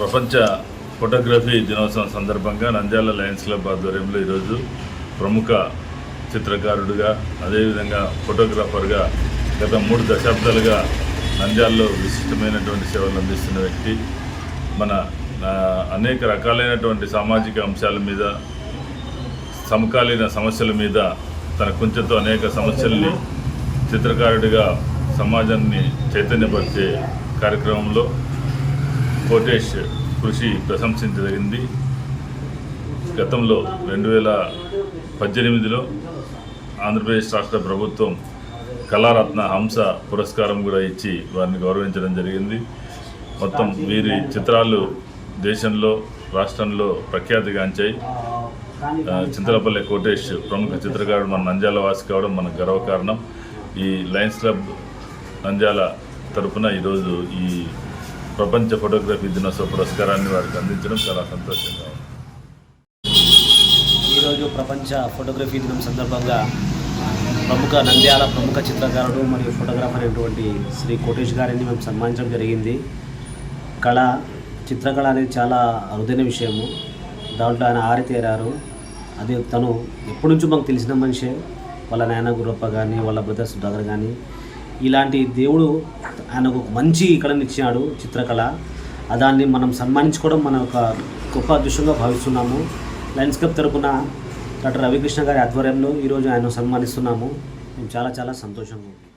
ప్రపంచ ఫోటోగ్రఫీ దినోత్సవం సందర్భంగా నంద్యాల లయన్స్ క్లబ్ ఆధ్వర్యంలో ఈరోజు ప్రముఖ చిత్రకారుడిగా అదేవిధంగా ఫోటోగ్రాఫర్గా గత మూడు దశాబ్దాలుగా నంద్యాలలో విశిష్టమైనటువంటి సేవలు అందిస్తున్న వ్యక్తి. మన అనేక రకాలైనటువంటి సామాజిక అంశాల మీద సమకాలీన సమస్యల మీద తన కుంచెతో అనేక సమస్యల్ని చిత్రకారుడిగా సమాజాన్ని చైతన్యపరిచే కార్యక్రమంలో కోటేష్ కృషి ప్రశంసించదగింది. గతంలో రెండు వేల పద్దెనిమిదిలో ఆంధ్రప్రదేశ్ రాష్ట్ర ప్రభుత్వం కళారత్న హంస పురస్కారం కూడా ఇచ్చి వారిని గౌరవించడం జరిగింది. మొత్తం వీరి చిత్రాలు దేశంలో రాష్ట్రంలో ప్రఖ్యాతిగాంచాయి చింతలపల్లి చింతలపల్లె కోటేష్ ప్రముఖ చిత్రకారుడు మన నంద్యాల వాసి కావడం మన గర్వకారణం. ఈ లయన్స్ క్లబ్ నంద్యాల తరఫున ఈరోజు ఈ ప్రపంచ ఫోటోగ్రఫీ దినోత్సవ పురస్కారాన్ని వారికి అందించడం చాలా సంతోషంగా ఉంది. ఈరోజు ప్రపంచ ఫోటోగ్రఫీ దినం సందర్భంగా ప్రముఖ నంద్యాల ప్రముఖ చిత్రకారుడు మరియు ఫోటోగ్రాఫర్ అయినటువంటి శ్రీ కోటేష్ గారిని మేము సన్మానించడం జరిగింది. కళ చిత్రకళ అనేది చాలా అరుదైన విషయము. దాంట్లో ఆయన ఆరితేరారు అది తను ఎప్పటి నుంచో మాకు తెలిసిన మనిషే. వాళ్ళ నాయన గురప్ప కానీ వాళ్ళ బ్రదర్స్ బ్రదర్ కానీ ఇలాంటి దేవుడు ఆయనకు ఒక మంచి కళను ఇచ్చినాడు చిత్రకళ. దాన్ని మనం సన్మానించుకోవడం మన ఒక గొప్ప అదృష్టంగా భావిస్తున్నాము. లయన్స్ క్లబ్ తరపున డాక్టర్ రవికృష్ణ గారి ఆధ్వర్యంలో ఈరోజు ఆయన సన్మానిస్తున్నాము. మేము చాలా చాలా సంతోషంగా ఉన్నాం.